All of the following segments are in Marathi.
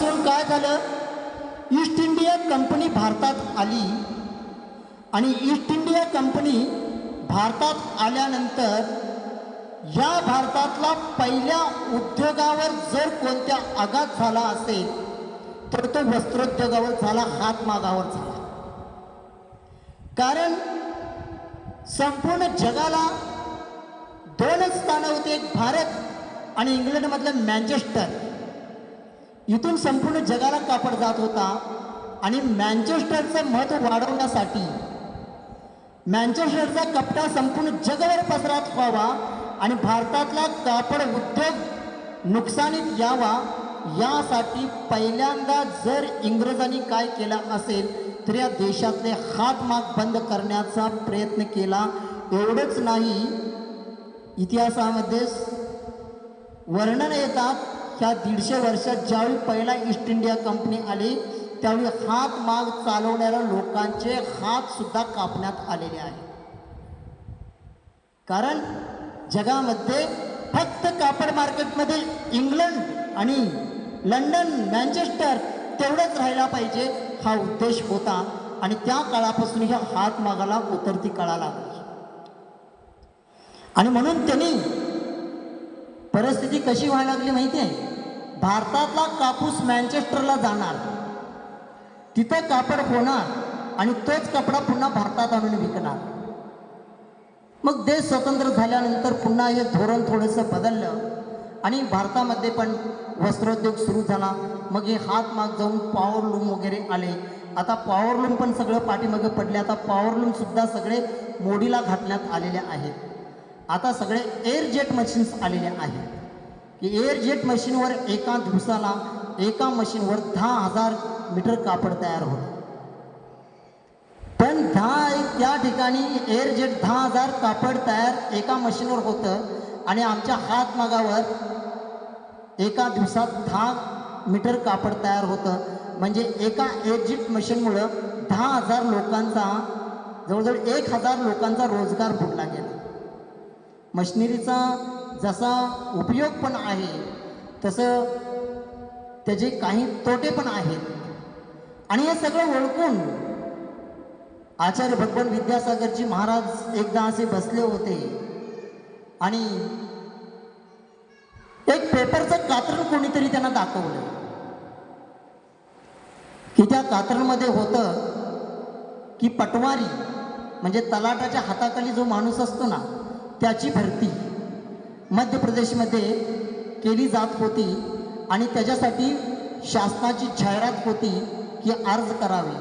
तेव्हापासून काय झालं? ईस्ट इंडिया कंपनी भारतात आली. आणि ईस्ट इंडिया कंपनी भारतात आल्यानंतर या भारतातला पहिल्या उद्योगावर जर कोणत्या आघात झाला असेल तर तो वस्त्रोद्योगावर झाला हातमागावर झाला. कारण संपूर्ण जगाला दोनच स्थानं होते एक भारत आणि इंग्लंडमधलं मँचेस्टर इथून संपूर्ण जगाला कापड जात होता आणि मँचेस्टरचं महत्त्व वाढवण्यासाठी. मँचेस्टरचा कपडा संपूर्ण जगभर पसरात व्हावा आणि भारतातला कापड उद्योग नुकसानीत यावा यासाठी पहिल्यांदा जर इंग्रजांनी काय केलं असेल तर या देशातले हातमाग बंद करण्याचा प्रयत्न केला. एवढंच नाही इतिहासामध्ये वर्णन येतात ह्या दीडशे वर्षात ज्यावेळी पहिला ईस्ट इंडिया कंपनी आली त्यावेळी हात माग चालवणाऱ्या लोकांचे हात सुद्धा कापण्यात आलेले आहे कारण जगामध्ये फक्त कापड मार्केटमध्ये इंग्लंड आणि लंडन मॅन्चेस्टर तेवढंच राहायला पाहिजे हा उद्देश होता आणि त्या काळापासून ह्या हात मागाला उतरती कळा लागली. आणि म्हणून त्यांनी परिस्थिती कशी व्हायला लागली माहिती आहे? भारतातला कापूस मँचेस्टरला जाणार. तिथं कापड होणार आणि तोच कपडा पुन्हा भारतात आणून विकणार. मग देश स्वतंत्र झाल्यानंतर पुन्हा हे धोरण थोडंसं बदललं आणि भारतामध्ये पण वस्त्रोद्योग सुरू झाला. मग हे हात माग जाऊन पॉवरलूम वगैरे आले. आता पॉवरलूम पण सगळं पाठीमागं पडले. आता पॉवरलूमसुद्धा सगळे मोडीला घातण्यात आलेले आहेत. आता सगळे एअर जेट मशीन्स आलेले आहेत. की एअरजेट मशीनवर एका दिवसाला एका मशीनवर दहा हजार मीटर कापड तयार होतं. पण दहा त्या ठिकाणी एअरजेट दहा हजार कापड तयार एका मशीनवर होतं आणि आमच्या हातमागावर एका दिवसात दहा मीटर कापड तयार होतं. म्हणजे एका एअरजेट मशीनमुळं दहा हजार लोकांचा जवळजवळ एक हजार लोकांचा रोजगार बुडला गेला. मशिनरीचा जसा उपयोग पण आहे तसं त्याचे काही तोटे पण आहेत. आणि हे सगळं ओळखून आचार्य भगवान विद्यासागरजी महाराज एकदा असे बसले होते. आणि एक पेपरचं कात्रण कोणीतरी त्यांना दाखवलं. की त्या कात्रणमध्ये होतं की पटवारी म्हणजे तलाटाच्या हाताखाली जो माणूस असतो ना त्याची भरती. मध्य प्रदेशमध्ये केली जात होती आणि त्याच्यासाठी शासनाची जाहिरात होती की अर्ज करावे.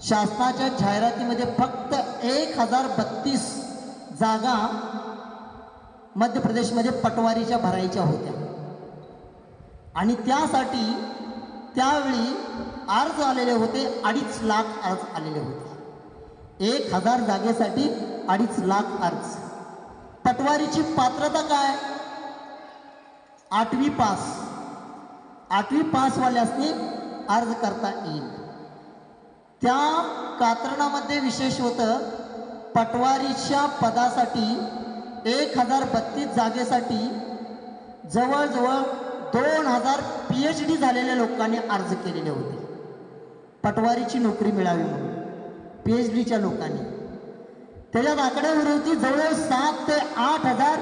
शासनाच्या जाहिरातीमध्ये फक्त एक हजार बत्तीस जागा मध्य प्रदेशमध्ये पटवारीच्या भरायच्या होत्या. आणि त्यासाठी त्यावेळी अर्ज आलेले होते अडीच लाख अर्ज आलेले होते. एक हजार जागेसाठी अडीच लाख अर्ज. पटवारीची पात्रता काय? आठवी पास. आठवी पासवाल्यासनी अर्ज करता येईल. त्या कात्रणामध्ये विशेष होतं पटवारीच्या पदासाठी एक हजार बत्तीस जागेसाठी जवळजवळ दोन हजार पी एच डी झालेल्या लोकांनी अर्ज केलेले होते. पटवारीची नोकरी मिळावी म्हणून पी एच डीच्या लोकांनी. त्याच्यात आकडेवारी जवळ जवळजवळ सात ते आठ हजार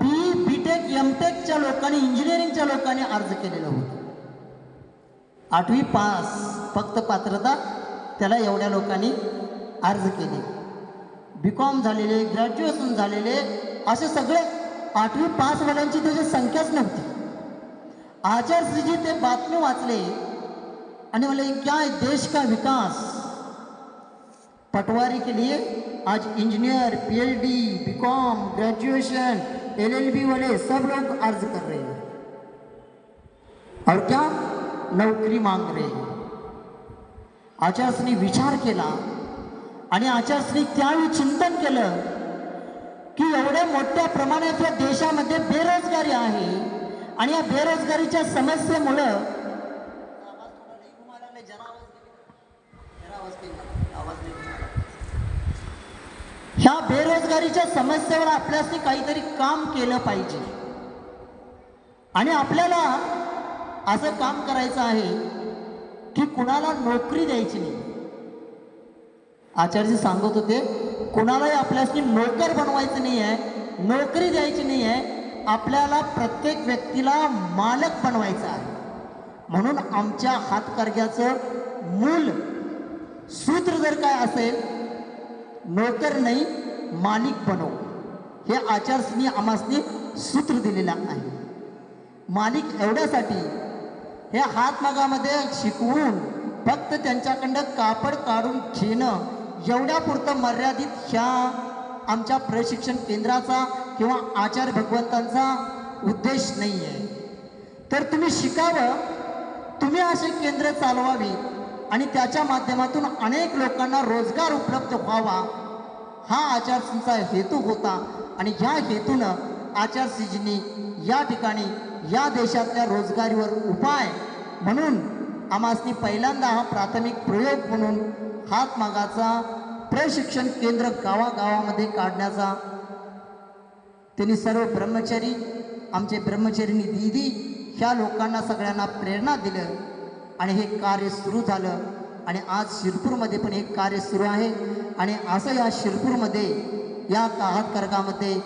बी बी टेक एम टेकच्या लोकांनी इंजिनिअरिंगच्या लोकांनी अर्ज केलेला होतं. आठवी पास फक्त पात्रता त्याला एवढ्या लोकांनी अर्ज केले. बी कॉम झालेले ग्रॅज्युएशन झालेले असे सगळे आठवी पासवाल्यांची त्याची संख्याच नव्हती. आचार्यजी ते बातमी वाचले. आणि म्हणले क्या देश का विकास? पटवारी के लिए आज engineer PhD BCom graduation LLB वाले सब लोग अर्ज कर रहे हैं। और क्या? नौकरी मांग रहे हैं। आचार्यनी विचार केला आणि आचार्यनी त्यावेळी चिंतन केलं की एवढ्या मोठ्या प्रमाणात या देशामध्ये बेरोजगारी आहे आणि या बेरोजगारीच्या समस्येमुळं ह्या बेरोजगारीच्या समस्येवर आपल्याशी काहीतरी काम केलं पाहिजे. आणि आपल्याला असं काम करायचं आहे की कुणाला नोकरी द्यायची नाही. आचार्य सांगत होते कुणालाही आपल्याशी नोकर बनवायचं नाही आहे नोकरी द्यायची नाही आहे आपल्याला प्रत्येक व्यक्तीला मालक बनवायचा आहे. म्हणून आमच्या हातकर्ग्याचं मूल सूत्र जर काय असेल नोकर नाही मालिक बनव. हे आचारसनी आमासनी सूत्र दिलेलं आहे. मालिक एवढ्यासाठी हे हातमागामध्ये शिकवून फक्त त्यांच्याकडं कापड काढून घेणं एवढ्यापुरतं मर्यादित ह्या आमच्या प्रशिक्षण केंद्राचा किंवा आचार्य भगवंतांचा उद्देश नाही आहे तर तुम्ही शिकावं तुम्ही असे केंद्र चालवावी आणि त्याच्या माध्यमातून अनेक लोकांना रोजगार उपलब्ध व्हावा हा आचारसींचा हेतू होता. आणि ह्या हेतूनं आचारसीजींनी या ठिकाणी या देशातल्या रोजगारीवर उपाय म्हणून आमासनी पहिल्यांदा हा प्राथमिक प्रयोग म्हणून हातमागाचा प्रशिक्षण केंद्र गावागावामध्ये काढण्याचा. त्यांनी सर्व ब्रह्मचारी आमचे ब्रह्मचारिणी दिदी ह्या लोकांना सगळ्यांना प्रेरणा दिलं. आणि हे कार्य सुरू झालं. आणि आज शिरपूरमध्ये पण हे कार्य सुरू आहे. आणि असं या शिरपूरमध्ये या काहात कर्गामध्ये